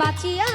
বাঁচিয়া